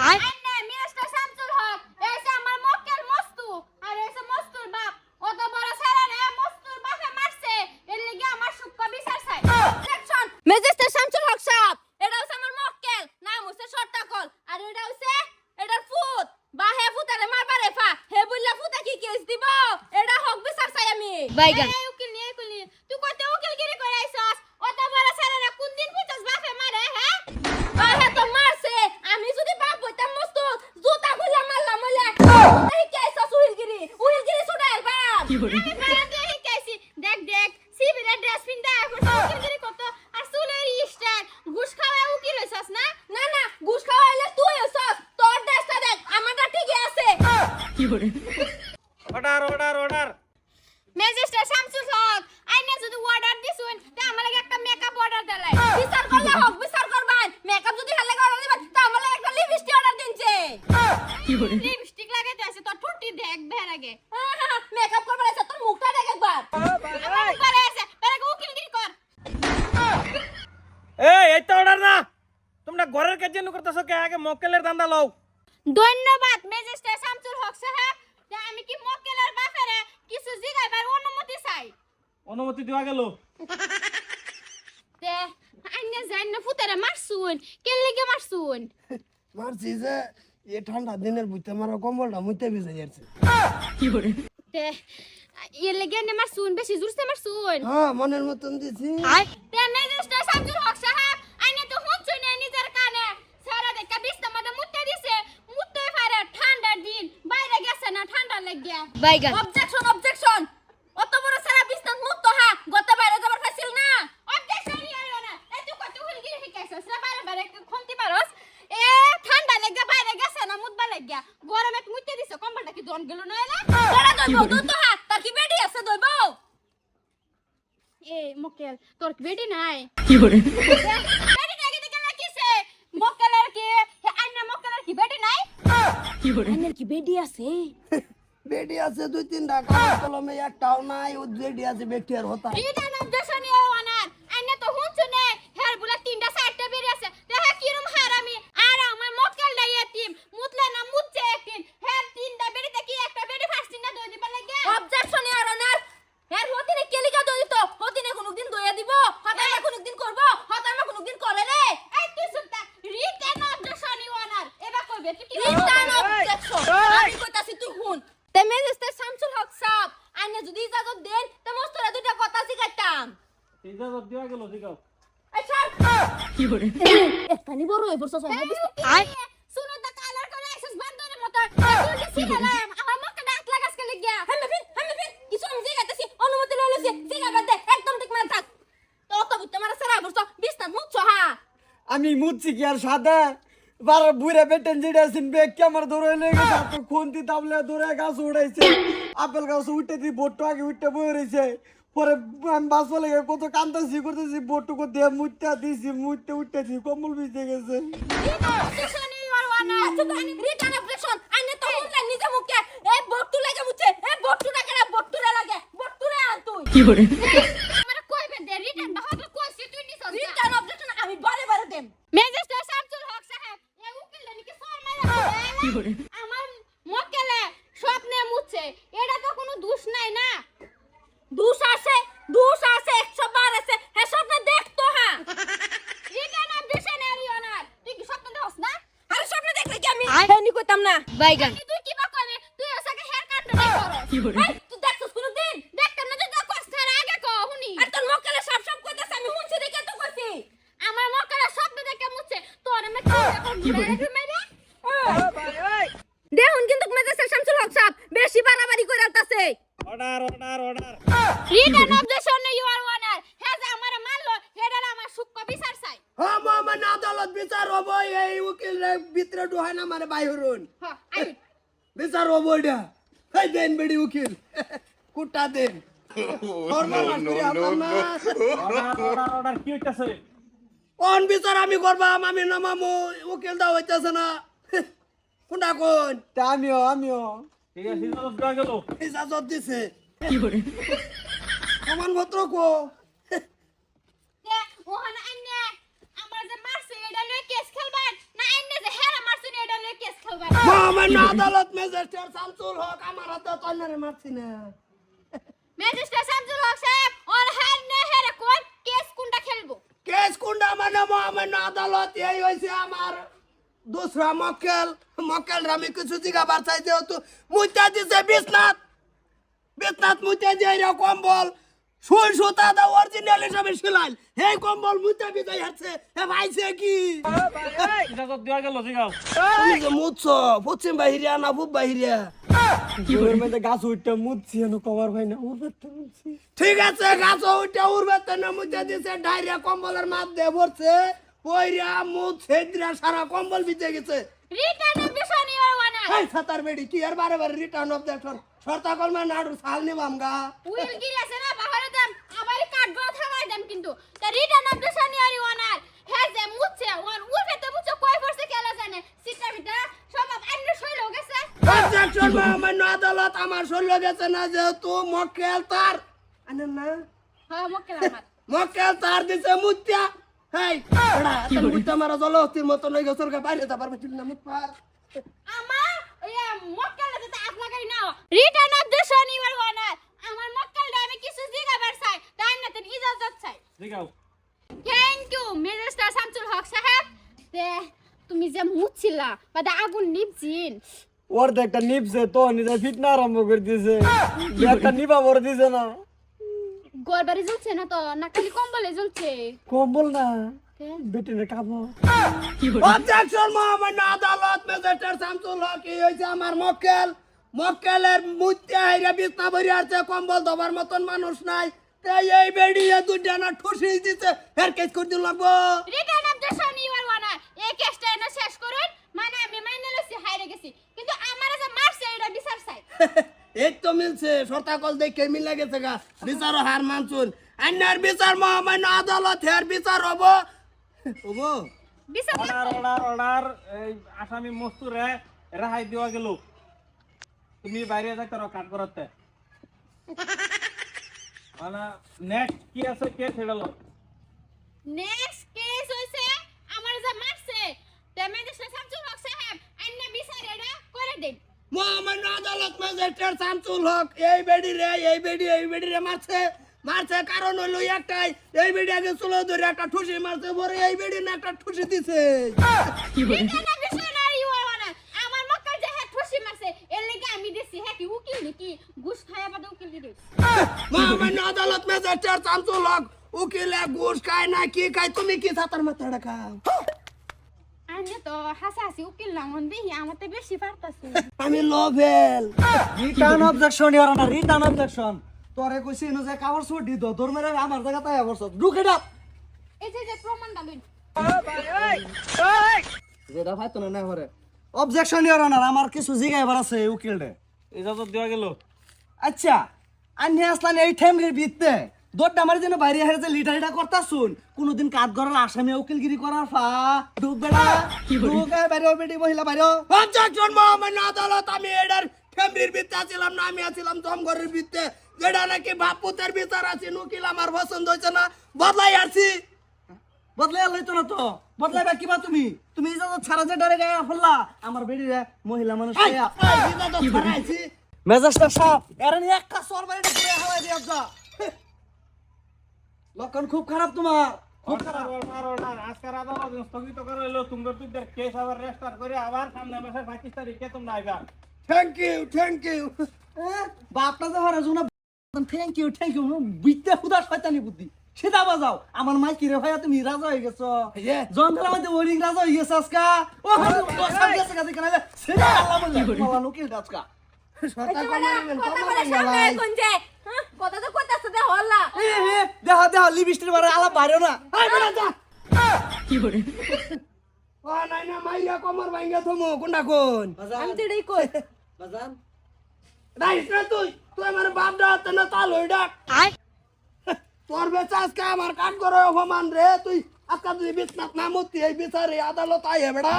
আইনে মিনিস্টার শামসুল হক। এসে আমার মক্কেল মস্তু। আর এসে মস্তুর বাপ। অত বড় ছেলে রে মস্তুর বাপে মারছে। এর লাগি আমার সুক্কা বিচার চাই। সেকশন ম্যাজিস্ট্রেট শামসুল হক সাহেব। এটা হচ্ছে আমার মক্কেল। নাম হচ্ছে সর্তাকল আর এটা হচ্ছে এটার ফুত। বা হে ফুতারে মারবারে ফা। হে বললা ফুতা কি কেস দিব? এটা হক বিচার চাই আমি। বাইগান। এই উকিল নিয়ে উকিল নিয়ে। তুই কত উকিলগিরি করে আইছস অত বড় ছেলেরা কোন দিন বুঝছস বাপে মারে হ্যাঁ বাহে তো মারছে আমি যদি বাপ হইতাম মস্ত জুতা খুলে মারলাম বলে এই কে আইছস উকিলগিরি উকিলগিরি ছুটাইল বাপ আমি বাইরে দিয়ে শিখাইছি দেখ দেখ সিভিলের ড্রেস পিনটা এখন উকিলগিরি কত। আর চুলের স্টাইল। ঘুষ খাওয়া উকিল হইছস না? না না ঘুষ খাওয়াইলে তুই হইছস তোর ড্রেসটা দেখ আমারটা ঠিকই আছে। Order order order magistrate Shamsul Haq আইনে যদি অর্ডার দিছুন তে আমার লাগে একটা মেকআপ অর্ডার দিলাই বিচার করলে হক বিচার করবান। মেকআপ যদি হালে অর্ডার দিবেন তা আমার লাগে একটা লিপস্টিক অর্ডার দিনছে। আছে ঠুটি আগে। মেকআপ করবার আছে তোর মুখটা দেখ একবার। কর। এই এই তো অর্ডার না। তোমরা ঘরের কাজ করতেছো কে? আগে মক্কেলের দান্দা লও। ধন্যবাদ ম্যাজিস্ট্রেট শামসুল হক সাহেব। যে আমি কি মক্কেলের বাপেরে কিছু জিগাইবার অনুমতি চাই? অনুমতি দেওয়া গেল। তে আইনে ফুতেরে মারছুন লেগে মারছুন মারছি যে এ ঠান্ডা দিনের বুঝতে মারা কম্বলটা মুইতে ভিজে যাচ্ছে তে ইয়ে লেগে নে মারছুন বেশি জোরসে মারছুন হ্যাঁ মনের মতন দিছি। তে ম্যাজিস্ট্রেট শামসুল হক সাহেব আইনে তো হুঁচুন নে নিজের কানে। সারা দেখা বিস্তা মধ্যে মুতে দিছে। মুতে পারে ঠান্ডার দিন। বাইরে গেছে না ঠান্ডা লাগিয়া বাইগান অবজেকশন অবজেকশন অত বড় সারা বিস্তার মুক্ত হা গত বাইরে যাবার ফাইছিল না অবজেকশন ইয়ারিও না এই তুই কত হুলগিরি শিখাইছস রে বাইরে বাইরে খুনতি পারস এ ঠান্ডা লাগা বাইরে গেছে না মুতবা লাগিয়া গরমে মুইতে দিছ কম্বলটা কি জন গেল না এলা? তোরা দইব দুধ তো হাত তার কি বেডি আছে দইব এ মকেল তোর কি বেডি নাই? বেডি নাই কি কেন কিছে মকেলের কি হে আইনা মকেলের কি বেডি নাই? আইনের কি বেডি আছে? বেডি আছে দুই তিনটা টাকা কলমে একটাও নাই ও বেডি আছে বেটি আর হতা এটা নাম দেশনি ওনার আইনে তো হুঁচুনে হের বুলা তিনটা চারটা বেরি আছে দেখা কিরম হারামি আর আমার মক্কেল ডাই এতিম মুতলে না মুতছে একদিন হের তিনটা বেরিতে কি একটা বেরি ফাস্টিং না দই দিবা লাগে অবজেকশন ইয়ার অনার হের হতিনে কেলিকা দই দিত হতিনে কোনদিন দইয়া দিব হতাই কোনদিন করব হতাই মা কোনদিন করে রে এই তুই সুতা রিটেন অবজেকশন ওনার এবার কইবে তুই কি রিটেন অবজেকশন আমি কইতাছি তুই হুন তে ম্যাজিস্ট্রেট শামসুল হক সাহেব আইনে যদি ইজাজত দেন তে মস্তরা দুইটা কথা জিগাইতাম ইজাজত দেওয়া গেল দিগাও আচ্ছা এখানে বড় হয়ে আই শুনো দা কালার করে মত আমার মুখে দাঁত লাগাস কে লাগিয়া হামে ফিন হামে ফিন কিছু আমি জিগাইতেছি অনুমতি লইলেছি সিগাবার দে একদম ঠিক মানে থাক তো তো বুঝতে মারা সারা বছর বিস্তার মুচ্ছ হা আমি মুচ্ছি কি আর সাদা বার বুড়ে বেটেন যেটা আছেন বেগ কে আমার দৌড়ে লেগে গেছে খুন্তি তাবলে দৌড়ে গাছ উড়াইছে আপেল গাছ উঠে দি বোটটো আগে উঠে বয়ে রয়েছে পরে আমি বাস লেগে কত কান্দাছি করতেছি বোটটুকু দিয়ে মুটটা দিছি মুটতে উঠতেছি কম্বল ভিজে গেছে কি ইউর ওয়ানার রিটার্ন অবজেকশন আইনে তো হুনলা নিজে মুখে এ বট্টু লাগে মুছে এ বট্টু না কেন বট্টুরে লাগে বট্টুরে আন তুই কি করে আমার কইবে দে রিটার্ন বাহাদুর কইছি তুই নিছ রিটার্ন অবজেকশন আমি বারে বারে দেম ম্যাজিস্ট্রেট শামসুল হক সাহেব এ উকিল নাকি সর মারা কি করে আমার মক্কেলে স্বপ্নে মুছে এটা তো কোনো দোষ নাই না দোষ আছে দোষ আছে 100 বার আছে হ্যাঁ স্বপ্নে দেখতো হ্যাঁ রিটার্ন অবজেকশন এরি অনার তুই কি স্বপ্ন দেখছ না আরে স্বপ্নে দেখলে কি আমি নি। কইতাম না বাইগান তুই কি বা কইবে তুই ওসাকে হেয়ার কাট নাই করস। তুই দেখছস কোন দিন। দেখতাম না তুই কষ্ট ধরে আগে কো হুনি আর তোর মক্কেলে সব সব কইতাছ আমি হুনছি দেখে তো কইছি। আমার মক্কেলে সব দেখে মুছে? তোর আমি কি করে মেরে দেখুন কিন্তু মেজাজের শামসুল হক সাহেব। বেশি বাড়াবাড়ি করে আলতাছে। Order order order return objection রে ভিতরে না হ্যাঁ আই। বিচার হব এটা এই দেন বেডি উকিল। কুটা দেন। ফরমাল আসলে আপনার না অর্ডার অর্ডার অর্ডার কি হইতাছে কোন বিচার আমি করবাম আমি নামামু উকিল দা হইতাছে না। কোনটা কোন? আমিও আমিও। ঠিক আছে ইজাজত দিছে। প্রমাণ পত্র কো? আমার কেস খেলবেন না আইনে যে হেরা মারছে এটা লয়ে মহামান্য আদালত ম্যাজিস্ট্রেট শামসুল হক আমার হাতে তন্নারে মারছি না। ম্যাজিস্ট্রেট শামসুল হক সাহেব ওর হ্যাঁ নে হেরে কোন কেস কোনটা খেলব? কেস কুন্ডা মানে মহামান্য আদালত এই হয়েছে আমার দুসরা মক্কেল। মক্কেল আমি কিছু জিগাবার চাই যেহেতু মুইতা দিছে বিশ্বনাথ বিশ্বনাথ মুইতা কম্বল। সুই সুতা দা অরিজিনাল হিসাবে সিলাইল এই কম্বল মুইতা বিদায় হারছে হে ভাইছে কি? ইজাজত দেওয়া গেল জিগাও তুমি যে মুছছো পশ্চিম বাহিরিয়া না পূব বাহিরিয়া ওর মধ্যে গাছ উঠতে মুচ্ছি এনো কভার ভাই না ওর বাচ্চা মুচ্ছি ঠিক আছে গাছ উঠে উড়বে তো না মুইতা দিছে ডাইরিয়া কম্বলের মাপ দিয়ে ভরছে। ওইরা মুখ ছেদ্রা সারা কম্বল ভিজে গেছে। রিটার্ন অফ দ্য এই সাতার বেডি তুই আর বারে বারে রিটার্ন অফ দ্যাট সরতা কলমা নাড়ুর সাল নিবাম গা। উইল গিরে আছে না বাহারে দাম আবার কাটবো থামাই দাম কিন্তু। তা রিটার্ন অফ দ্য হ্যাঁ যে মুচ্ছে ওয়ান উঠে তো মুচ্ছে কয় বছর খেলা জানে সিটা ভিতরে সব আন্য শৈল মহামান্য আদালত আমার শরীর গেছে না যেহেতু মক্কেল তার। আনেন না? হ্যাঁ মক্কেল তার দিছে মুত্যা হেই এড়া তোর মুত্যা মারা মতো লই গেছর বাইরে তা পারবে না মুত পার আমার ওই মক্কেল তো আপনাকে নাও রিটার্ন অফ দ্য শনি ওয়ানার আমার মক্কেল আমি কিছু জিগাবার চাই তাই না তেন ইজাজত চাই? জিগাও। Thank you minister Shamsul Haq সাহেব। তুমি যে মুছিলা বা আগুন নিপছিন একটা নিপছে তো নিজে ফিটনা আরম্ভ করে দিয়েছে। একটা নিপা ভরে দিছে না। গড়বাড়ি জ্বলছে না তো? না খালি কম্বলে জ্বলছে? কম্বল না তে? বেটিনে খাব অবজেকশন মহামান্য আদালত ম্যাজিস্ট্রেট শামসুল হক এই হইছে আমার মক্কেল। মক্কেলের মুত্যা হাইরা বিছনা ভরি আছে কম্বল দবার মতন মানুষ নাই। তাই এই বেডি এ দুইটা না ঠুসি দিতে কেস করে দিল লাগবো? রিটার্ন অফ দ্য শনি ইওর ওয়ানার এই কেসটা এনে শেষ করুন মানে আমি মাইনে লইছি হাইরে গেছি কিন্তু আমার যে মারছে এটা বিচার চাই এই তো মিলছে সরতা কল দেখে মিল গেছে গা? বিচার হার মানছুন। আন্যার বিচার মহামান্য আদালত হের বিচার হব। হব? বিচার অর্ডার অর্ডার অর্ডার এই আসামি মস্তুরে রেহাই দেওয়া গেল। তুমি বাইরে যাইতে রো কাট করতে। মানে নেক্সট কি আছে কে ছেড়ালো নেক্সট কেস হইছে আমার যে মারছে তে ম্যাজিস্ট্রেট শামসুল হক সাহেব আইনা বিচার এটা করে দেন মহামান্য আদালত ম্যাজিস্ট্রেট শামসুল হক এই বেডি রে এই বেডি এই বেডি রে মারছে মারছে কারণ হলো একটাই এই বেডি আগে চুলো ধরে একটা ঠুসি মারছে পরে এই বেডি না একটা ঠুসি দিছে। মহামান্য আদালত ম্যাজিস্ট্রেট শামসুল হক উকিলে ঘুষ খায় না কি খায় তুমি কি সাতার মাথাটা খাও তো উকিল বেশি পারতাছি আমি লোভেল। রিটার্ন অবজেকশন ইয়ার না রিটার্ন অবজেকশন তোরে কইছি ইনো যে কাভার সুট দি মেরে আমার জায়গা তাই বসছ ঢুকে দাও এই যে যে প্রমাণ দালুন যেটা ভাই তো না হরে অবজেকশন ইয়ার না আমার কিছু জিগাইবার আছে উকিল রে ইজাজত দেওয়া গেল। আচ্ছা আন্নি আসলান এই ঠেমরির ভিত্তে। আমার জন্য বাইরে হেরে যে লিটারিটা করতা শুন কোনদিন কাজ করার আসামি উকিলগিরি করার ফা। ঢুক বেড়া ঢুক বাইরে বেটি মহিলা বাইরে। অবজেকশন মহামান্য আদালত আমি এটার ফ্যামিলির ভিত্তে আছিলাম না আমি আছিলাম জমঘরের ভিত্তে যেটা নাকি বাপুতের বিচার আছে উকিল আমার পছন্দ হয়েছে না বদলাই আসছি বদলাই আলাই তো না তো। বদলাইবা কিবা তুমি? তুমি ইজাজত ছাড়া যে ডরে গায়ে ফেললা আমার রে মহিলা মানুষ মেজাজটা সাপ এর নিয়ে একটা সর বাড়িটা ঘুরে হাওয়াই দিয়ে লক্ষণ খুব খারাপ তোমার। খুব অর্ডার আজকের আদালত স্থগিত করে হলো তোমার তুই কেস আবার রেজিস্টার করে আবার সামনে মাসের পঁচিশ তারিখে তোমরা আইবা। থ্যাংক ইউ থ্যাংক ইউ বাপটা তো হারা জুনা থ্যাংক ইউ থ্যাংক ইউ বিদ্যা খুদা শয়তানি বুদ্ধি। সেটা বাজাও। আমার মাই কিরে ভাইয়া তুমি রাজা হয়ে গেছো. মধ্যে ওরিং রাজা হয়ে গেছে আজকা। ও হারু দশটা গেছে কাছে কেন সেটা আল্লাহ বলে। লোকের আজকা। দেহ দেহ লিপস্টিক বারে আলাপ বাইরেও না। এই, বেটা, যা। ও, নাই না, মাইয়া কমর ভাঙ্গা থমো, কোনটা কোন? আমি তো এটাই কই। বাজান। রাইস না তুই, তুই আমার বাপ ডাকতে না, তাল হই ডাক। তোর বেচা আজকে আমার কাঠ করে অপমান রে তুই আজকে তুই বিছনাত না মুতি এই বিচারে আদালত আইয়ে বেড়া।